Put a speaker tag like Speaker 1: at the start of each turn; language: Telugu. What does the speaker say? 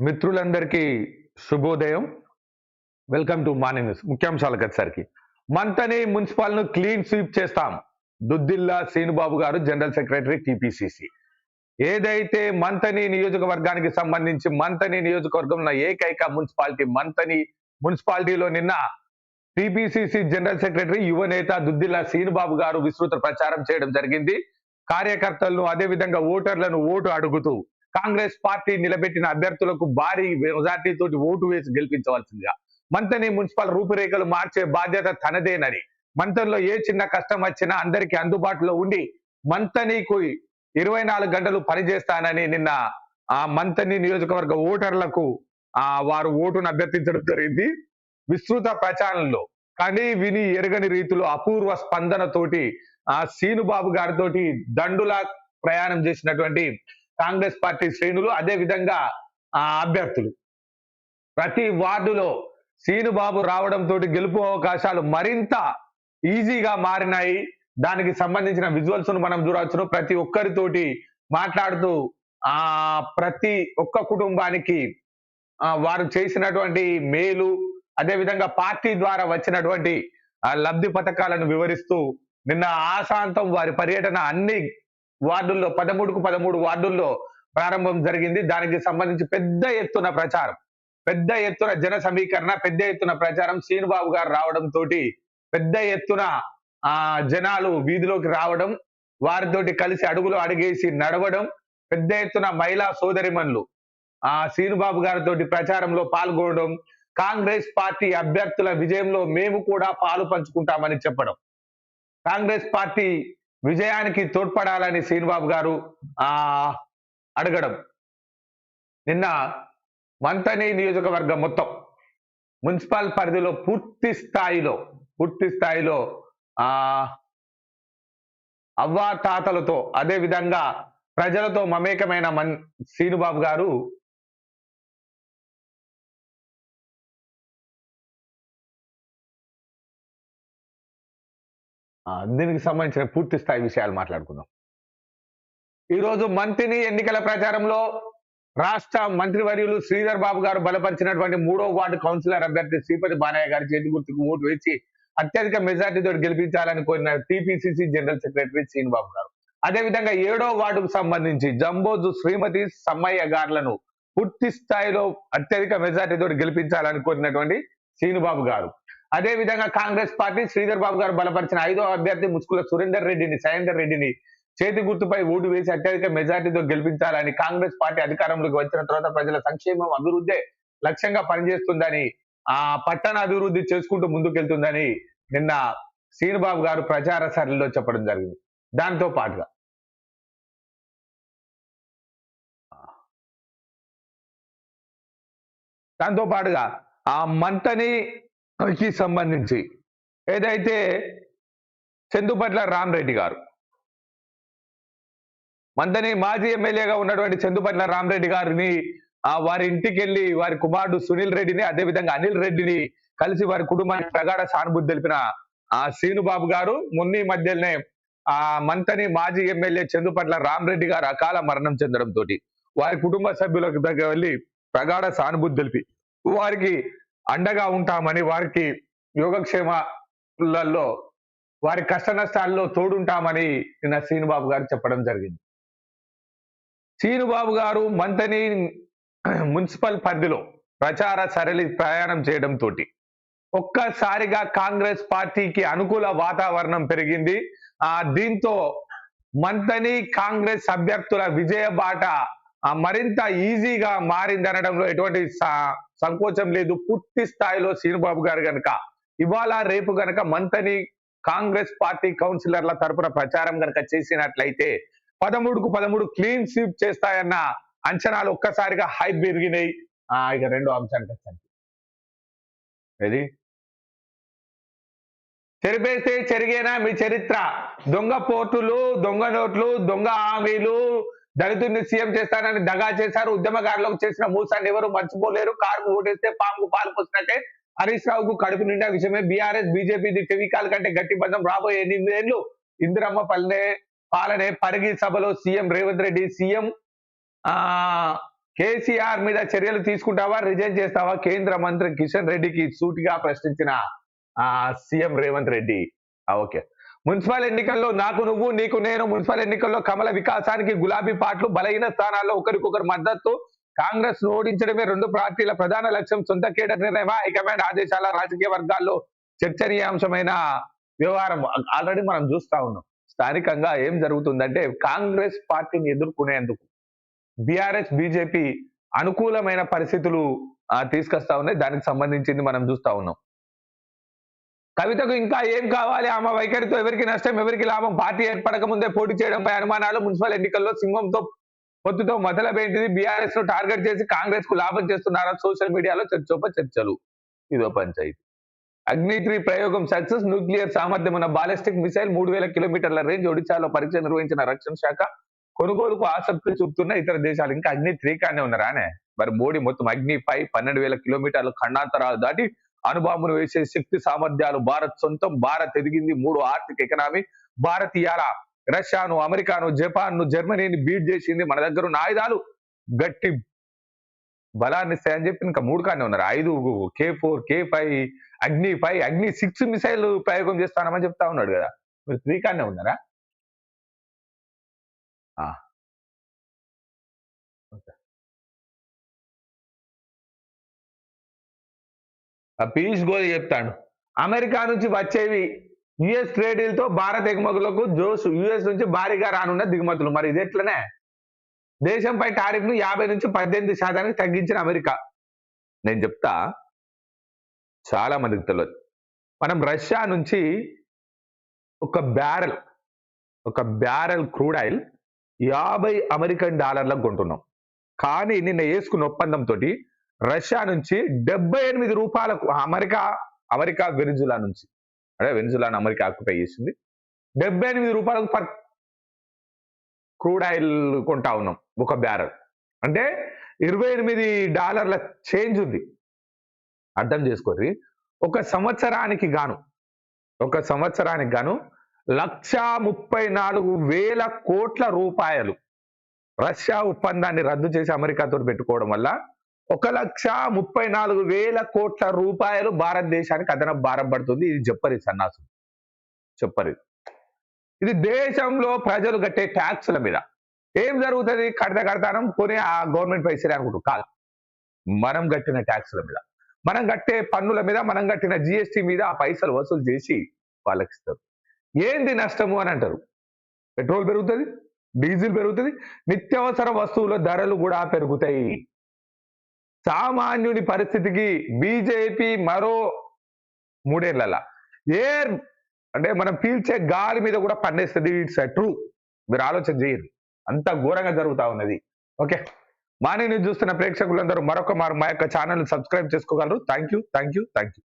Speaker 1: మిత్రులందరికీ శుభోదయం. వెల్కమ్ టు మార్నింగ్ న్యూస్ ముఖ్యాంశాలకు వచ్చేసరికి మంతని మున్సిపాల్ను క్లీన్ స్వీప్ చేస్తాం. దుద్దిల్లా శ్రీనుబాబు గారు జనరల్ సెక్రటరీ టిపిసిసి. ఏదైతే మంతని నియోజకవర్గానికి సంబంధించి మంతని నియోజకవర్గంలో ఏకైక మున్సిపాలిటీ మంతని మున్సిపాలిటీలో నిన్న టిపిసిసి జనరల్ సెక్రటరీ యువ నేత దుద్దిల్లా శ్రీనుబాబు గారు విస్తృత ప్రచారం చేయడం జరిగింది. కార్యకర్తలను అదేవిధంగా ఓటర్లను ఓటు అడుగుతూ కాంగ్రెస్ పార్టీ నిలబెట్టిన అభ్యర్థులకు భారీ మెజార్టీ తోటి ఓటు వేసి గెలిపించవలసిందిగా. మంతని మున్సిపల్ రూపురేఖలు మార్చే బాధ్యత తనదేనని. మంతన్లో ఏ చిన్న కష్టం వచ్చినా అందరికీ అందుబాటులో ఉండి మంతనీకు ఇరవై నాలుగు గంటలు పనిచేస్తానని నిన్న ఆ మంతని నియోజకవర్గ ఓటర్లకు ఆ వారు ఓటును అభ్యర్థించడం జరిగింది. విస్తృత ప్రచారంలో కానీ విని ఎరగని రీతిలో అపూర్వ స్పందనతోటి ఆ సీనుబాబు గారితోటి దండులా ప్రయాణం చేసినటువంటి కాంగ్రెస్ పార్టీ శ్రేణులు అదే విధంగా ఆ అభ్యర్థులు. ప్రతి వార్డులో సీనుబాబు రావడంతో గెలుపు అవకాశాలు మరింత ఈజీగా మారినాయి. దానికి సంబంధించిన విజువల్స్ను మనం చూడవచ్చును ప్రతి ఒక్కరితోటి మాట్లాడుతూ ఆ ప్రతి ఒక్క కుటుంబానికి ఆ వారు చేసినటువంటి మేలు అదే విధంగా పార్టీ ద్వారా వచ్చినటువంటి ఆ లబ్ధి పథకాలను వివరిస్తూ నిన్న ఆశాంతం వారి పర్యటన అన్ని వార్డుల్లో పదమూడుకు పదమూడు వార్డుల్లో ప్రారంభం జరిగింది. దానికి సంబంధించి పెద్ద ఎత్తున ప్రచారం. పెద్ద ఎత్తున జన సమీకరణ పెద్ద ఎత్తున ప్రచారం శ్రీనుబాబు గారు రావడం తోటి పెద్ద ఎత్తున ఆ జనాలు వీధిలోకి రావడం వారితోటి కలిసి అడుగులు అడిగేసి నడవడం పెద్ద ఎత్తున మహిళా సోదరిమణులు ఆ శ్రీనుబాబు గారితో ప్రచారంలో పాల్గొనడం కాంగ్రెస్ పార్టీ అభ్యర్థుల విజయంలో మేము కూడా పాలు పంచుకుంటామని చెప్పడం. కాంగ్రెస్ పార్టీ విజయానికి తోడ్పడాలని శ్రీనుబాబు గారు ఆ అడగడం. నిన్న మంతని నియోజకవర్గం మొత్తం మున్సిపల్ పరిధిలో పూర్తి స్థాయిలో పూర్తి స్థాయిలో ఆ అవ్వాతాతలతో తాతలతో అదే విధంగా ప్రజలతో మమేకమైన మన్ శ్రీనుబాబు గారు దీనికి సంబంధించిన పూర్తి స్థాయి విషయాలు మాట్లాడుకుందాం. ఈరోజు మంత్రిని ఎన్నికల ప్రచారంలో రాష్ట్ర మంత్రివర్యులు శ్రీధర్ బాబు గారు బలపరిచినటువంటి మూడో వార్డు కౌన్సిలర్ అభ్యర్థి శ్రీపతి బాలయ్య గారి చేతి గుర్తుకు ఓటు వేసి అత్యధిక మెజార్టీతో గెలిపించాలని కోరిన టీపీసీసీ జనరల్ సెక్రటరీ శ్రీనిబాబు గారు. అదేవిధంగా ఏడో వార్డుకు సంబంధించి జంబోజు శ్రీమతి సమ్మయ్య గారులను పూర్తి స్థాయిలో అత్యధిక మెజార్టీతో గెలిపించాలని కోరినటువంటి శ్రీనుబాబు గారు. అదే విధంగా కాంగ్రెస్ పార్టీ శ్రీధర్ బాబు గారు బలపరిచిన ఐదో అభ్యర్థి ముసుకుల సురేందర్ రెడ్డిని సయేందర్ రెడ్డిని చేతి గుర్తుపై ఓటు వేసి అత్యధిక మెజార్టీతో గెలిపించాలని కాంగ్రెస్ పార్టీ అధికారంలోకి వచ్చిన తర్వాత ప్రజల సంక్షేమం అభివృద్ధి లక్ష్యంగా పనిచేస్తుందని ఆ పట్టణ అభివృద్ధి చేసుకుంటూ ముందుకెళ్తుందని నిన్న శ్రీనుబాబు గారు ప్రచార సరళిలో చెప్పడం జరిగింది. దాంతో పాటుగా దాంతో పాటుగా ఆ కి సంబంధించి. ఏదైతే చందుపట్ల రామరెడ్డి గారు. మంతని మాజీ ఎమ్మెల్యేగా ఉన్నటువంటి చందుపట్ల రామరెడ్డి గారిని ఆ వారి ఇంటికి వెళ్ళి వారి కుమారుడు సునీల్ రెడ్డిని అదేవిధంగా అనిల్ రెడ్డిని కలిసి వారి కుటుంబానికి ప్రగాఢ సానుభూతి తెలిపిన ఆ శ్రీనుబాబు గారు మొన్న మధ్యనే మధ్యలోనే ఆ మంతని మాజీ ఎమ్మెల్యే చందుపట్ల రామరెడ్డి గారు అకాల మరణం చెందడం తోటి వారి కుటుంబ సభ్యులకు దగ్గర వెళ్ళి ప్రగాఢ సానుభూతి తెలిపి వారికి అండగా ఉంటామని వారికి యోగక్షేమాలలో వారి కష్ట నష్టాల్లో తోడుంటామని నిన్న శ్రీనుబాబు గారు చెప్పడం జరిగింది. శ్రీనుబాబు గారు మంతని మున్సిపల్ పరిధిలో ప్రచార సరళి ప్రయాణం చేయడం తోటి ఒక్కసారిగా కాంగ్రెస్ పార్టీకి అనుకూల వాతావరణం పెరిగింది. ఆ దీంతో మంతని కాంగ్రెస్ అభ్యర్థుల విజయ బాట మరింత ఈజీగా మారిందనడంలో ఎటువంటి సంకోచం లేదు. పూర్తి స్థాయిలో శ్రీనుబాబు గారు గనక ఇవాళ రేపు గనక మంతని కాంగ్రెస్ పార్టీ కౌన్సిలర్ల తరపున ప్రచారం గనక చేసినట్లయితే పదమూడుకు పదమూడు క్లీన్ స్వీప్ చేస్తాయన్న అంచనాలు ఒక్కసారిగా హైప్ పెరిగినాయి. ఆ, ఇక రెండో అంశానికి వచ్చాను ఏది చెరిపేస్తే చెరిగేనా మీ చరిత్ర? దొంగ పోర్టులు దొంగ నోట్లు దొంగ హామీలు దళితుడిని సీఎం చేస్తానని దగా చేశారు ఉద్యమకారులకు చేసిన మూసాన్ని ఎవరు మర్చిపోలేరు. కారుకు ఓటేస్తే పాముకు పాలు పోసినట్టే హరీష్ రావుకు కడుపు నిండా విషయమే. బీఆర్ఎస్ బీజేపీ టెవికాల్ కంటే గట్టి బంధం రాబోయే ఎనిమిదేళ్ళు ఇందిరమ్మ పల్లె పాలనే పరిగి సభలో సీఎం రేవంత్ రెడ్డి సీఎం ఆ కేసీఆర్ మీద చర్యలు తీసుకుంటావా రిజైన్ చేస్తావా? కేంద్ర మంత్రి కిషన్ రెడ్డికి సూటిగా ప్రశ్నించిన ఆ CM Revanth Reddy. Okay. Municipal ఎన్నికల్లో నాకు నువ్వు నీకు నేను మున్సిపల్ ఎన్నికల్లో కమల వికాసానికి గులాబీ పాటలు బలహీన స్థానాల్లో ఒకరికొకరు మద్దతు. కాంగ్రెస్ను ఓడించడమే రెండు పార్టీల ప్రధాన లక్ష్యం. సొంత కేడర్ నిర్ణయమా? హైకమాండ్ ఆదేశాల రాజకీయ వర్గాల్లో చర్చనీయాంశమైన వ్యవహారం. ఆల్రెడీ మనం చూస్తా ఉన్నాం. స్థానికంగా ఏం జరుగుతుందంటే కాంగ్రెస్ పార్టీని ఎదుర్కొనేందుకు బీఆర్ఎస్ బీజేపీ అనుకూలమైన పరిస్థితులు తీసుకొస్తా ఉన్నాయి. దానికి సంబంధించింది మనం చూస్తా ఉన్నాం. కవితకు ఇంకా ఏం కావాలి? ఆమె వైఖరితో ఎవరికి నష్టం ఎవరికి లాభం? పార్టీ ఏర్పడక ముందే పోటీ చేయడంపై అనుమానాలు. మున్సిపల్ ఎన్నికల్లో సింహంతో పొత్తుతో మొదలైంది బీఆర్ఎస్ను టార్గెట్ చేసి కాంగ్రెస్కు లాభం చేస్తున్నారా? సోషల్ మీడియాలో చర్చోప చర్చలు. ఇదో పంచాయతీ. అగ్ని త్రీ ప్రయోగం సక్సెస్ న్యూక్లియర్ సామర్థ్యం ఉన్న బాలిస్టిక్ మిసైల్ మూడు వేల కిలోమీటర్ల రేంజ్ ఒడిశాలో పరీక్ష నిర్వహించిన రక్షణ శాఖ కొనుగోలుకు ఆసక్తి చూపుతున్న ఇతర దేశాలు. ఇంకా అగ్ని త్రీ కానే ఉన్నారానే మరి మోడీ మొత్తం అగ్ని పై పన్నెండు వేల కిలోమీటర్ల ఖండాంతరాలు దాటి అనుబాంబును వేసే శక్తి సామర్థ్యాలు భారత్ సొంతం భారత్ ఎదిగింది మూడు ఆర్థిక ఎకనామీ. భారత్ ఇయాల రష్యాను అమెరికాను జపాన్ను జర్మనీని బీట్ చేసింది మన దగ్గర ఉన్న ఆయుధాలు. గట్టి బలాన్ని ఇస్తాయని చెప్పి ఇంకా మూడు కానే ఉన్నారు. ఐదు K four K five Agni five Agni six missile ప్రయోగం చేస్తానమని చెప్తా ఉన్నాడు కదా. మీరు త్రీ కానే ఉన్నారా? పీయూష్ గోయల్ చెప్తాడు. అమెరికా నుంచి వచ్చేవి యుఎస్ ట్రేడీలతో భారత ఎగుమతులకు జోష్ యుఎస్ నుంచి భారీగా రానున్న దిగుమతులు. మరి ఇది ఎట్లనే? దేశంపై టారిఫ్ను యాభై నుంచి పద్దెనిమిది శాతానికి తగ్గించిన అమెరికా. నేను చెప్తా చాలా మందికి తెలియదు మనం రష్యా నుంచి ఒక బ్యారెల్ ఒక బ్యారెల్ క్రూడ్ ఆయిల్ యాభై అమెరికన్ డాలర్లకు కొంటున్నాం. కానీ నిన్న వేసుకున్న ఒప్పందంతో రష్యా నుంచి డెబ్బై ఎనిమిది రూపాయలకు అమెరికా అమెరికా వెనిజులా నుంచి. అదే వెనిజులాను అమెరికా ఆక్యుపై చేసింది. డెబ్బై ఎనిమిది రూపాయలకు పర్ క్రూడ్ ఆయిల్ కొంటా ఉన్నాం ఒక బ్యారల్. అంటే ఇరవై ఎనిమిది డాలర్ల చేంజ్ ఉంది. అర్థం చేసుకోర్రి ఒక సంవత్సరానికి గాను ఒక సంవత్సరానికి గాను లక్ష ముప్పై నాలుగు వేల కోట్ల రూపాయలు రష్యా ఒప్పందాన్ని రద్దు చేసి అమెరికాతో పెట్టుకోవడం వల్ల ఒక లక్ష ముప్పై నాలుగు వేల కోట్ల రూపాయలు భారతదేశానికి అదనపు భారం పడుతుంది. ఇది చెప్పరు సన్నాసం సన్నాసు చెప్పరు. ఇది దేశంలో ప్రజలు కట్టే ట్యాక్స్ల మీద. ఏం జరుగుతుంది? కడత కడతానం కొనే ఆ గవర్నమెంట్ పైసలే అనుకుంటూ. కాదు. మనం కట్టిన ట్యాక్స్ల మీద. మనం కట్టే పన్నుల మీద మనం కట్టిన జిఎస్టి మీద ఆ పైసలు వసూలు చేసి వాళ్ళకి ఇస్తారు ఏంది నష్టము అని అంటారు? పెట్రోల్ పెరుగుతుంది డీజిల్ పెరుగుతుంది నిత్యావసర వస్తువుల ధరలు కూడా పెరుగుతాయి. సామాన్యుడి పరిస్థితికి బీజేపీ మరో మూడేళ్ళ ఏర్ అంటే మనం పీల్చే గాలి మీద కూడా పండేస్తుంది. ఇట్స్ ట్రూ మీరు ఆలోచన చేయరు. అంత ఘోరంగా జరుగుతా ఉన్నది. ఓకే. మాని చూస్తున్న ప్రేక్షకులందరూ మరొక మారు మా యొక్క ఛానల్ సబ్స్క్రైబ్ చేసుకోగలరు. Thank you thank you thank you